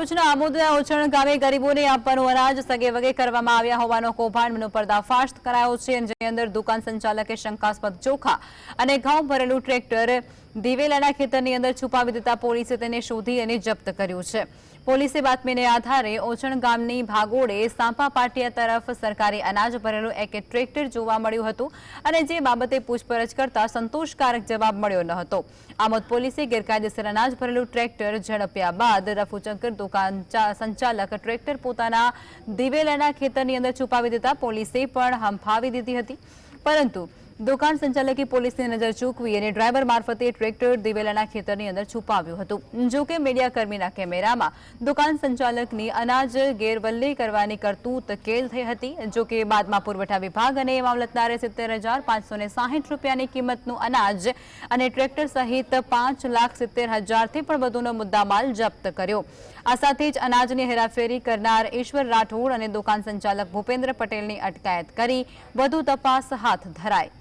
ભરૂચના આમોદના ઓછણ ગામે ગરીબોને આપવાનું અનાજ સગે વગે કરવામાં આવ્યા હોવાનો કૌભાંડનો પર્દાફાશ કરાયો છે જેની અંદર દુકાન સંચાલકે શંકાસ્પદ ચોખા અને ઘઉં ભરેલું ટ્રેક્ટર દિવેલાના ખેતરની અંદર છુપાવી દેતા પોલીસે તેને શોધી અને જપ્ત કર્યું છે. પોલીસે બાતમીને આધારે ઓછણ ગામની ભાગોળે સાંપા પાટિયા તરફ સરકારી અનાજ ભરેલું એક ટ્રેક્ટર જોવા મળ્યું હતું અને જે બાબતે પૂછપરછ કરતા સંતોષકારક જવાબ મળ્યો ન હતો. આમોદ પોલીસે ગેરકાયદેસર અનાજ ભરેલું ટ્રેક્ટર ઝડપ્યા બાદ રફુચંકર સંચાલક ટ્રેક્ટર પોતાના દિવેલાના ખેતરની અંદર છુપાવી દેતા પોલીસે પણ હંફાવી દીધી હતી. પરંતુ દુકાન સંચાલકે પોલીસની નજર ચૂકવી અને ડ્રાઈવર મારફતે ટ્રેક્ટર દિવેલાના ખેતરની અંદર છુપાવ્યું હતું જો કે મીડિયાકર્મીના કેમેરામાં દુકાન સંચાલકની અનાજ ગેરવલ્લી કરવાની કરતૂત કેલ થઈ હતી જો કે બાદમાં પુરવઠા વિભાગ અને મામલતદારે સિત્તેર હજાર પાંચસો ને સાહીઠ રૂપિયાની કિંમતનું અનાજ અને ટ્રેક્ટર સહિત પાંચ લાખ સિત્તેર હજારથી પણ વધુનો મુદ્દામાલ જપ્ત કર્યો આ સાથે જ અનાજની હેરાફેરી કરનાર ઈશ્વર રાઠોડ અને દુકાન સંચાલક ભૂપેન્દ્ર પટેલની અટકાયત કરી વધુ તપાસ હાથ ધરાઈ